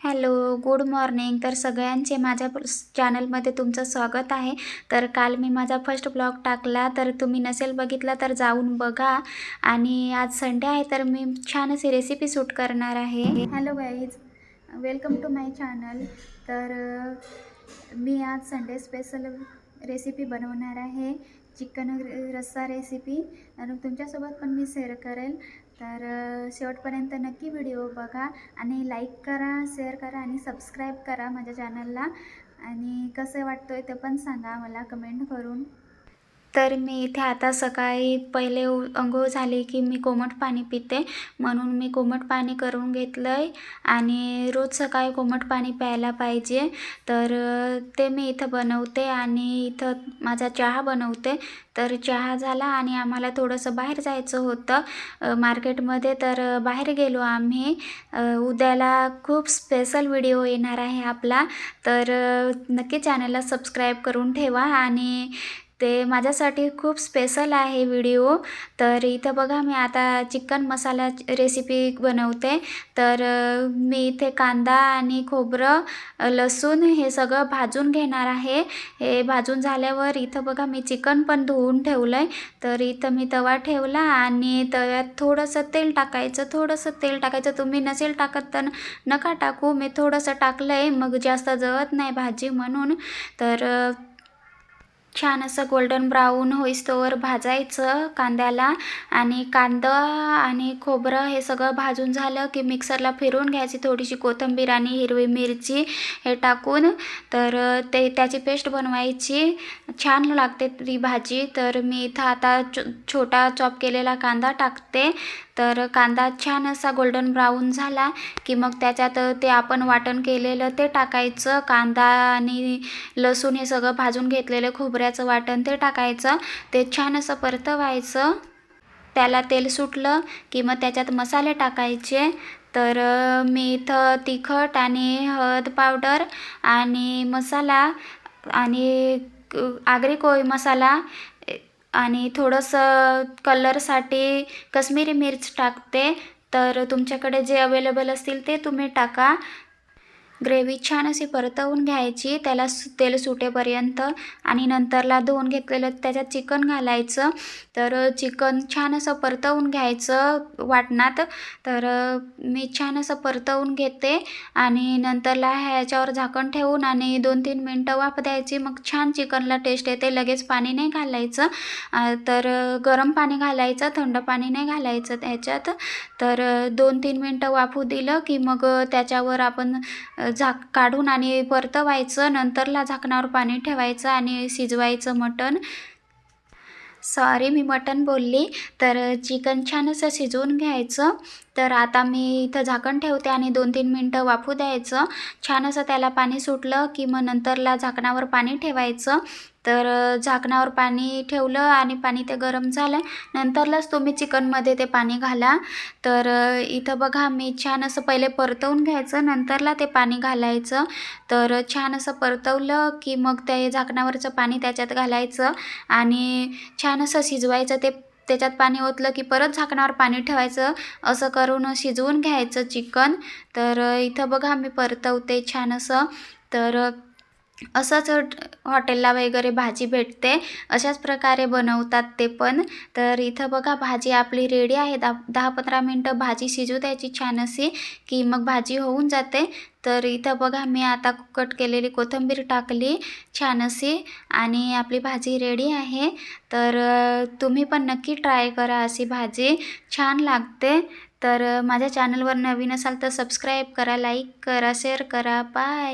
Hello good morning. तर सगळ्यांचे माझ्या चॅनलमध्ये तुमचं स्वागत आहे. तर काल मी माझा फर्स्ट ब्लॉग टाकला. तर तुम्ही नसेल बघितला तर जाऊन बघा. आणि आज संडे आहे तर मी छान अशी रेसिपी शूट करणार आहे. Hello guys welcome to my channel तर मी आज संडे स्पेशल रेसिपी बनवणार आहे. चिकन रस्सा रेसिपी आणि तुमच्यासोबत पण मी शेअर करेल. तर शेवटपर्यंत नक्की व्हिडिओ बघा आणि लाईक करा शेअर करा आणि सबस्क्राईब करा माझ्या चॅनलला आणि कसं वाटतोय ते पण सांगा मला कमेंट करून. तर मी इथे आता सकाळी पहिले उ- अंघोळ झाली की मी कोमट पाणी पिते. म्हणून मी कोमट पाणी करून घेतलं आहे आणि रोज सकाळी कोमट पाणी प्यायला पाहिजे. तर ते मी इथं बनवते आणि इथं माझा चहा बनवते. तर चहा झाला आणि आम्हाला थोडंसं बाहेर जायचं होतं मार्केटमध्ये. तर बाहेर गेलो आम्ही. उद्याला खूप स्पेशल व्हिडिओ येणार आहे आपला. तर नक्की चॅनलला सबस्क्राईब करून ठेवा आणि ते माझ्यासाठी खूप स्पेशल आहे व्हिडिओ तर इथं बघा मी आता चिकन मसाला रेसिपी बनवते. तर मी इथे कांदा आणि खोबरं लसूण हे सगळं भाजून घेणार आहे. हे भाजून झाल्यावर इथं बघा मी चिकन पण धुवून ठेवलं आहे तर इथं मी तवा ठेवला आणि तव्यात थोडंसं तेल टाकायचं. थोडंसं तेल टाकायचं. तुम्ही नसेल टाकत तर नका टाकू. मी थोडंसं टाकलं आहे मग जास्त जळत नाही भाजी म्हणून. तर छान असं गोल्डन ब्राऊन होईस्तोवर भाजायचं कांद्याला आणि कांदा आणि खोबरं हे सगळं भाजून झालं की मिक्सरला फिरवून घ्यायची थोडीशी कोथिंबीर आणि हिरवी मिरची हे टाकून. तर ते त्याची पेस्ट बनवायची. छान लागते ती भाजी. तर मी इथं आता छो छोटा चॉप केलेला कांदा टाकते. तर कांदा छान असा गोल्डन ब्राऊन झाला की मग त्याच्यात ते आपण वाटण केलेलं ते टाकायचं. कांदा आणि लसूण हे सगळं भाजून घेतलेलं खोबऱ्याचं वाटण ते टाकायचं. ते छान असं परतवायचं. त्याला तेल सुटलं की मग त्याच्यात मसाले टाकायचे. तर अ, मी इथं तिखट आणि हळद पावडर आणि मसाला आणि आगरी कोळी मसाला आणि थोडंसं कलरसाठी कश्मीरी मिर्च टाकते. तर तुमच्याकडे जे अवेलेबल असतील ते तुम्ही टाका. ग्रेव्ही छान अशी परतवून घ्यायची त्याला सु तेल सुटेपर्यंत आणि नंतरला धुवून घेतलेलं त्याच्यात चिकन घालायचं. तर चिकन छान असं परतवून घ्यायचं वाटणात. तर मी छान असं परतवून घेते आणि नंतरला ह्याच्यावर झाकण ठेवून आणि दोन तीन मिनटं वाफ द्यायची. मग छान चिकनला टेस्ट येते. लगेच पाणी नाही घालायचं. तर गरम पाणी घालायचं थंड पाणी नाही घालायचं त्याच्यात. तर दोन तीन मिनटं वाफू दिलं की मग त्याच्यावर आपण झाक काढून आणि परतवायचं नंतरला झाकणावर पाणी ठेवायचं आणि शिजवायचं मटण. सॉरी मी मटण बोलली. तर चिकन छान असं शिजवून घ्यायचं. तर आता मी इथं झाकण ठेवते आणि दोन तीन मिनटं वाफू द्यायचं. छान असं त्याला पाणी सुटलं की मग नंतरला झाकणावर पाणी ठेवायचं. तर झाकणावर पाणी ठेवलं आणि पाणी ते गरम झालं. नंतरलाच तुम्ही चिकनमध्ये ते पाणी घाला. तर इथं बघा मी छान असं पहिले परतवून घ्यायचं नंतरला ते पाणी घालायचं. तर छान असं परतवलं की मग ते झाकणावरचं पाणी त्याच्यात घालायचं आणि छान असं शिजवायचं ते त्याच्यात पाणी ओतलं की परत झाकणावर पाणी ठेवायचं. असं करून शिजवून घ्यायचं चिकन. तर इथं बघा मी परतवते छान असं. तर असंच हॉटेलला वगैरे भाजी भेटते. अशाच प्रकारे बनवतात ते पण. तर इथं बघा भाजी आपली रेडी आहे. दहा दहा पंधरा मिनटं भाजी शिजू द्यायची छान अशी की मग भाजी होऊन जाते. तर इथं बघा मी आता कट केलेली कोथिंबीर टाकली छान अशी आणि आपली भाजी रेडी आहे. तर तुम्ही पण नक्की ट्राय करा अशी भाजी. छान लागते. तर माझ्या चॅनलवर नवीन असाल तर सबस्क्राईब करा लाईक करा शेअर करा. बाय